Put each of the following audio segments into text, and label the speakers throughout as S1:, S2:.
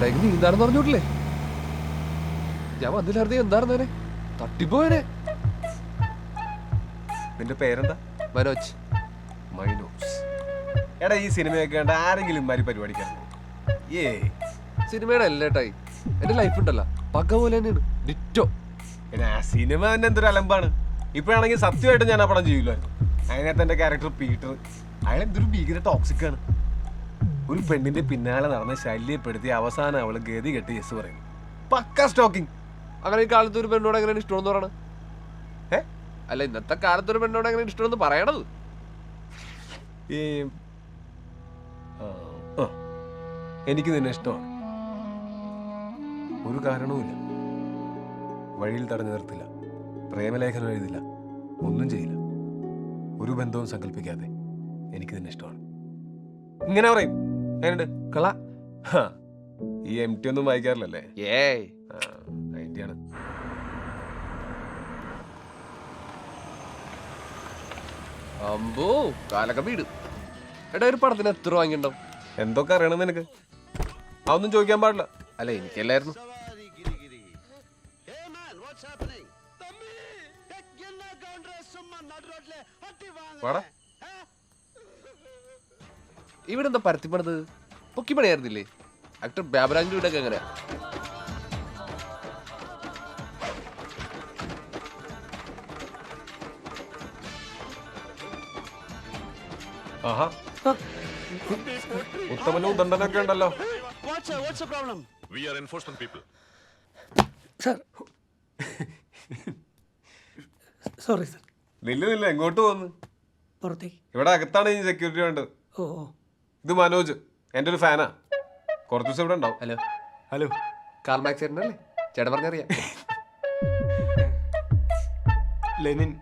S1: ഏട്ടായിക്ക് നീന്താണെന്ന് പറഞ്ഞോട്ടില്ലേ ഞാൻ വന്നില്ലായിരുന്നു എന്തായിരുന്നേനെ തട്ടിപ്പോയനെ
S2: നിന്റെ പേരെന്താ?
S1: മനോജ്.
S2: മൈനോസ് എടാ ഈ സിനിമയൊക്കെ കണ്ട ആരെങ്കിലും ഇമാരി പരിപാടിക്കാൻ ഏ
S1: സിനിമയുടെ അല്ല ഏട്ടായി എന്റെ ലൈഫ് ഉണ്ടല്ലോ. പക പോലെ തന്നെയാണ്. ഡിറ്റോ
S2: പിന്നെ ആ സിനിമ തന്നെ എന്തൊരു അലമ്പാണ്. ഇപ്പോഴാണെങ്കിൽ സത്യമായിട്ട് ഞാൻ ആ പടം ചെയ്യില്ലായിരുന്നു അതിനകത്ത് എന്റെ ക്യാരക്ടർ പീറ്റർ. അയാൾ എന്തൊരു ഭീകര ടോക്സിക് ആണ്. ഒരു പെണ്ണിന്റെ പിന്നാലെ നടന്ന് ശല്യപ്പെടുത്തി അവസാനം അവൾ ഗതി കെട്ടി യെസ് പറയുന്നു. പക്ക സ്റ്റോക്കിംഗ്
S1: അങ്ങനെ ഈ കാലത്ത് ഒരു പെണ്ണോട് എങ്ങനെ ഇഷ്ടമെന്ന് പറയണത്
S2: ഏ?
S1: അല്ല ഇന്നത്തെ കാലത്ത് ഒരു പെണ്ണോട് എങ്ങനെ ഇഷ്ടമെന്ന് പറയണത്?
S2: ഈ. എനിക്ക് നിന്നെ ഇഷ്ടമാണ്. ഒരു കാരണവുമില്ല വഴിയിൽ തടഞ്ഞു നിർത്തില്ല. പ്രേമലേഖനം എഴുതില്ല. ഒന്നും ചെയ്യില്ല. ഒരു ബന്ധവും സങ്കല്പിക്കാതെ എനിക്ക് നിന്നെ ഇഷ്ടമാണ്. ഇങ്ങനെ പറയും. എങ്ങനെയുണ്ട്?
S1: കള
S2: ഈ എം ടി ഒന്നും വായിക്കാറില്ലല്ലേ?
S1: ഏയ്.
S2: ആ, അതിന്റെയാണ്
S1: അമ്പോ കാലൊക്കെ വീട്. എടാ ഒരു പടത്തിന് എത്ര രൂപ
S2: എന്തൊക്കെ അറിയണം നിനക്ക്? അതൊന്നും ചോദിക്കാൻ പാടില്ല.
S1: അല്ല എനിക്കല്ലായിരുന്നു.
S3: Hey
S1: ഇവിടെ എന്താ പരത്തിപ്പണത്? പൊക്കി പണിയായിരുന്നില്ലേ ആക്ടർ ബാബരാജിന്റെ വീടൊക്കെ എങ്ങനെയാ?
S2: ആഹാ. ഉത്തമനും ഉണ്ടല്ലോ.
S4: Sorry sir.
S2: നില്ല് നില്ല എങ്ങോട്ട് പോന്ന്?
S4: പുറത്തേക്ക്.
S2: ഇവിടെ അകത്താണ് ഈ സെക്യൂരിറ്റി വേണ്ടത്.
S4: ഓ ഓ.
S2: ഇത് മനോജ്. എന്റെ ഒരു ഫാനാ. കുറച്ച് ദിവസം ഇവിടെ ഉണ്ടാവും.
S1: ഹലോ.
S2: ഹലോ.
S1: കാർ മാക്സ് ചേട്ടനല്ലേ? ചേട്ടൻ പറഞ്ഞറിയാം.
S2: ലെനിൻ.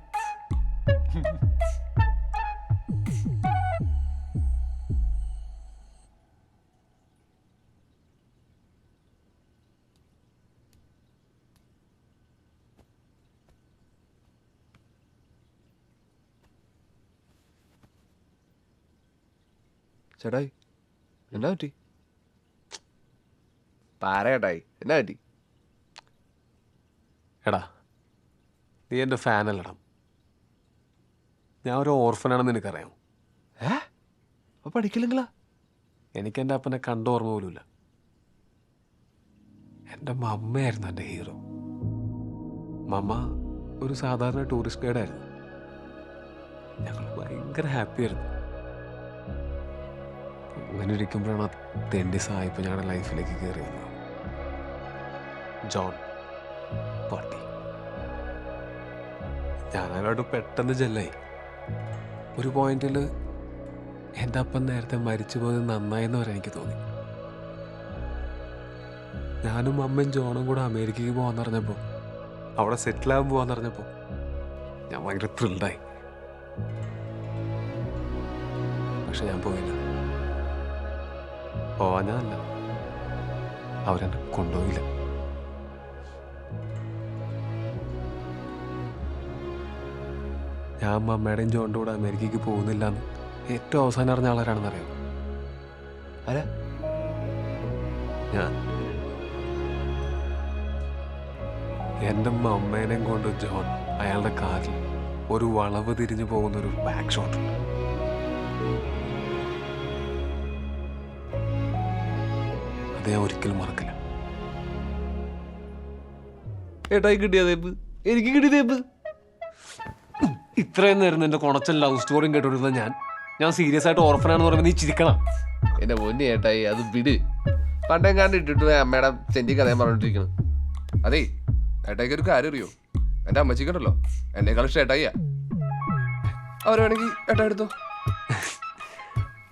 S1: ചേട്ടായി എന്നാ പറ്റി പാരേട്ടായി എന്നാ പറ്റി
S2: എടാ നീ എന്റെ ഫാനല്ലടാ. ഞാൻ ഒരു ഓർഫനാണെന്ന് നിനക്കറിയാം
S1: ഏ? അപ്പം പഠിക്കില്ലെങ്കിലാ
S2: എനിക്ക് എന്റെ അപ്പനെ കണ്ട ഓർമ്മ പോലുമില്ല. എന്റെ മമ്മയായിരുന്നു എന്റെ ഹീറോ. മമ്മ ഒരു സാധാരണ ടൂറിസ്റ്റ് ഗൈഡായിരുന്നു. ഞങ്ങൾ ഭയങ്കര ഹാപ്പി ആയിരുന്നു അങ്ങനെ ഇരിക്കുമ്പോഴാണ് ആ തെണ്ടി സായിപ്പ് ഞങ്ങളുടെ ലൈഫിലേക്ക് കയറി വന്നത്. ജോൺ പാട്ടി. ഞാനവരോട് പെട്ടെന്ന് ജെല്ലായി. ഒരു പോയിന്റിൽ എന്റെ അപ്പം നേരത്തെ മരിച്ചു പോയത് നന്നായെന്ന് പറയാൻ എനിക്ക് തോന്നി. ഞാനും അമ്മയും ജോണും കൂടെ അമേരിക്കയ്ക്ക് പോകാന്ന് പറഞ്ഞപ്പോൾ അവിടെ സെറ്റിൽ ആകാൻ പോകാന്ന് പറഞ്ഞപ്പോൾ ഞാൻ ഭയങ്കര ത്രിൽഡായി പക്ഷെ ഞാൻ പോയില്ല. പോവാഞ്ഞല്ല അവരെന്നെ കൊണ്ടുപോയില്ല. ഞാൻ അമ്മയുടെയും ജോണിന്റെ കൂടെ അമേരിക്കയ്ക്ക് പോകുന്നില്ല എന്ന് ഏറ്റവും അവസാനം അറിഞ്ഞ ആളാരാണെന്ന് അറിയാം
S1: അല്ല
S2: ഞാൻ. എന്റെ അമ്മേനെയും കൊണ്ട് ജോൺ അയാളുടെ കാറിൽ ഒരു വളവ് തിരിഞ്ഞു പോകുന്ന ഒരു ബാക്ക് ഷോട്ട് അത് ഞാൻ ഒരിക്കലും മറക്കില്ല.
S1: ഏട്ടായി കിട്ടിയ തേപ്പ്. എനിക്ക് കിട്ടിയ തേപ്പ്.
S2: ഇത്രയും നേരം എന്റെ കൊണച്ചൻ ലവ് സ്റ്റോറിയും കേട്ടോണ്ടിരുന്ന ഞാൻ ഞാൻ സീരിയസ് ആയിട്ട് ഓർഫനാണെന്ന് പറയുമ്പോൾ നീ ചിരിക്കണം.
S1: എന്റെ പൊന്നി ഏട്ടായി അത് വിട്. പണ്ടെങ്ങാണ്ട് ഇട്ടിട്ട് പോയി അമ്മയുടെ ചെന്തി കഥയും പറഞ്ഞോണ്ടിരിക്കണം അതേ ഏട്ടായിക്ക് ഒരു കാര്യം അറിയോ? എന്റെ അമ്മച്ചിക്കുണ്ടല്ലോ എന്നെ ഇഷ്ടം ഏട്ടായിയാ. അവർ വേണമെങ്കിൽ ഏട്ടാ എടുത്തോ.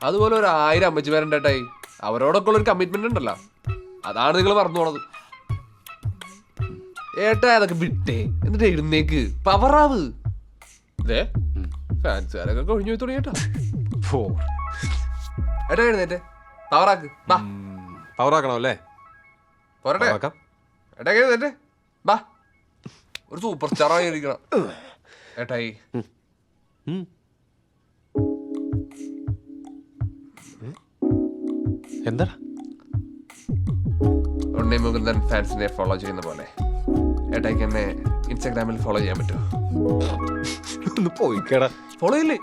S1: അതുപോലെ ഒരു ആയിരം അമ്മച്ചിമാരുണ്ട് ഏട്ടായി. അവരോടൊക്കെ ഉള്ള ഒരു കമ്മിറ്റ്മെന്റ് ഉണ്ടല്ലോ. അതാണ് നിങ്ങൾ പറഞ്ഞു പോണത്. ഏട്ടാ അതൊക്കെ വിട്ടേ. എന്നിട്ട് എഴുന്നേക്ക്. പവറാവ് ഇതേ ഫാൻസുകാരൊക്കെ കൊഴിഞ്ഞു പോയി തുടങ്ങിയേട്ടാ
S2: ഫോർ
S1: ഏട്ടാ എഴുന്നേറ്റ്. പവറാക്ക് ബാ.
S2: പവറാക്കണം അല്ലേ?
S1: പോരട്ടെ. ഏട്ടാ എഴുന്നേറ്റ്. ബാ. ഒരു സൂപ്പർ സ്റ്റാർ ആയി ഇരിക്കണം ഏട്ടായി
S2: എന്താടാ?
S1: ഉണ്ണി മുകുന്ദൻ ഫാൻസിനെ ഫോളോ ചെയ്യുന്ന പോലെ. ഏട്ടായിക്ക് എന്നെ ഇൻസ്റ്റാഗ്രാമിൽ ഫോളോ ചെയ്യാൻ പറ്റുമോ?
S2: ഒന്ന് പോയിക്കടാ.
S1: ഫോളോ ചെയ്യില്ലേ?